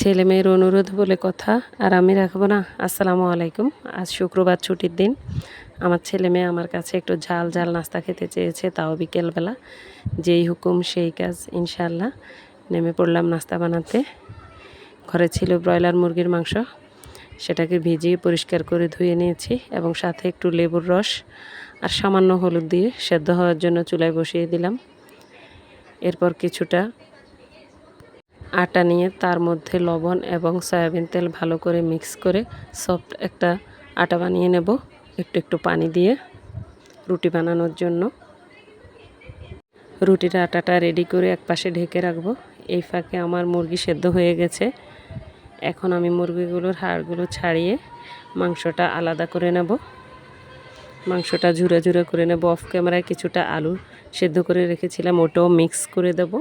ছেলে মেয়ের অনুরোধ বলে কথা আর আমি রাখব না। আসসালামু আলাইকুম। আজ শুক্রবার ছুটির দিন। আমার ছেলে মেয়ে আমার কাছে একটু ঝাল ঝাল নাস্তা খেতে চেয়েছে, তাও বিকেলবেলা। যেই হুকুম, সেই কাজ ইনশাল্লাহ নেমে পড়লাম নাস্তা বানাতে। ঘরে ছিল ব্রয়লার মুরগির মাংস। সেটাকে ভিজিয়ে পরিষ্কার করে ধুয়ে নিয়েছি এবং সাথে একটু লেবুর রস আর সামান্য হলুদ দিয়ে সেদ্ধ হওয়ার জন্য চুলায় বসিয়ে দিলাম। এরপর কিছুটা আটা নিয়ে তার মধ্যে লবণ এবং সয়াবিন তেল ভালো করে মিক্স করে সফট একটা আটা বানিয়ে নেব। একটু একটু পানি দিয়ে রুটি বানানোর জন্য। রুটির আটাটা রেডি করে এক পাশে ঢেকে রাখব। এই ফাঁকে আমার মুরগি সেদ্ধ হয়ে গেছে। এখন আমি মুরগিগুলোর হাড়গুলো ছাড়িয়ে মাংসটা আলাদা করে নেব। মাংসটা ঝুরে ঝুরে করে নেব। অফ ক্যামেরায় কিছুটা আলু সেদ্ধ করে রেখেছিলাম। ওটাও মিক্স করে দেব।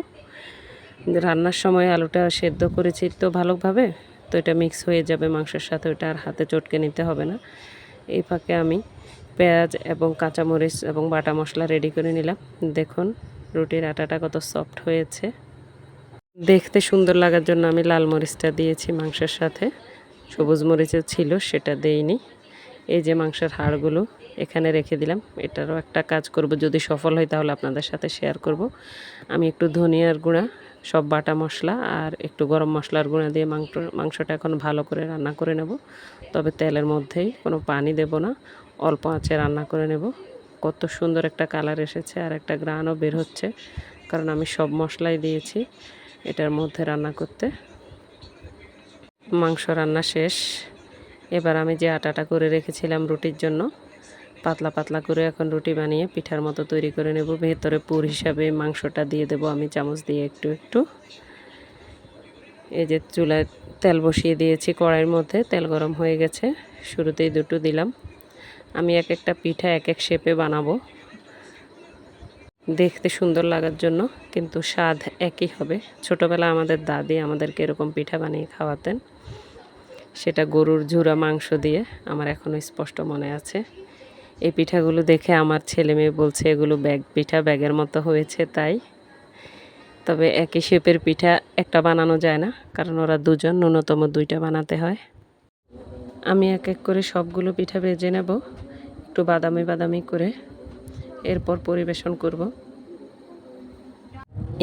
রান্নার সময় আলুটা সেদ্ধ করেছি তো ভালোভাবে, তো এটা মিক্স হয়ে যাবে মাংসের সাথে, ওটা আর হাতে চটকে নিতে হবে না। এই ফাঁকে আমি পেঁয়াজ এবং কাঁচামরিচ এবং বাটা মশলা রেডি করে নিলাম। দেখুন, রুটির আটাটা কত সফট হয়েছে। দেখতে সুন্দর লাগার জন্য আমি লাল মরিচটা দিয়েছি মাংসের সাথে। সবুজ মরিচও ছিল, সেটা দেইনি। এই যে মাংসের হাড়গুলো এখানে রেখে দিলাম, এটারও একটা কাজ করব। যদি সফল হয় তাহলে আপনাদের সাথে শেয়ার করব। আমি একটু ধনিয়ার গুঁড়া সব বাটা মশলা আর একটু গরম মশলার গুঁড়া দিয়ে মাংস, মাংসটা এখন ভালো করে রান্না করে নেব। তবে তেলের মধ্যেই কোনো পানি দেব না, অল্প আঁচে রান্না করে নেব। কত সুন্দর একটা কালার এসেছে আর একটা গ্রানও বের হচ্ছে, কারণ আমি সব মশলাই দিয়েছি এটার মধ্যে রান্না করতে। মাংস রান্না শেষ। এবার আমি যে আটাটা করে রেখেছিলাম রুটির জন্য পাতলা পাতলা করে এখন রুটি বানিয়ে পিঠার মতো তৈরি করে নেব। ভেতরে পুর হিসাবে মাংসটা দিয়ে দেব, আমি চামচ দিয়ে একটু একটু। এই যে চুলায় তেল বসিয়ে দিয়েছি কড়াইয়ের মধ্যে, তেল গরম হয়ে গেছে, শুরুতেই দুটো দিলাম। আমি এক একটা পিঠা এক এক শেপে বানাবো। দেখতে সুন্দর লাগার জন্য কিন্তু স্বাদ একই হবে। ছোটোবেলা আমাদের দাদি আমাদেরকে এরকম পিঠা বানিয়ে খাওয়াতেন। সেটা গরুর ঝুরা মাংস দিয়ে, আমার এখনও স্পষ্ট মনে আছে। এই পিঠাগুলো দেখে আমার ছেলে মেয়ে বলছে, এগুলো ব্যাগ পিঠা, ব্যাগের মতো হয়েছে তাই। তবে একই শেপের পিঠা একটা বানানো যায় না, কারণ ওরা দুজন, ন্যূনতম দুইটা বানাতে হয়। আমি এক এক করে সবগুলো পিঠা ভেজে নেব, একটু বাদামি বাদামি করে। এরপর পরিবেশন করব।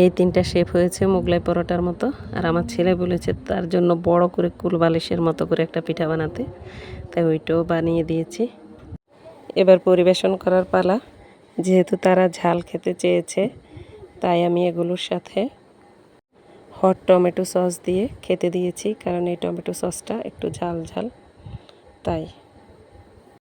এই তিনটা শেপ হয়েছে মোগলাই পরোটার মতো, আর আমার ছেলে বলেছে তার জন্য বড় করে কুলবালিশের মতো করে একটা পিঠা বানাতে। তাই ওইটাও বানিয়ে দিয়েছি। এবার পরিবেশন করার পালা। যেহেতু তারা ঝাল খেতে চেয়েছে, তাই আমি এগুলোর সাথে হট টমেটো সস দিয়ে খেতে দিয়েছি, কারণ এই টমেটো সসটা একটু ঝাল ঝাল, তাই।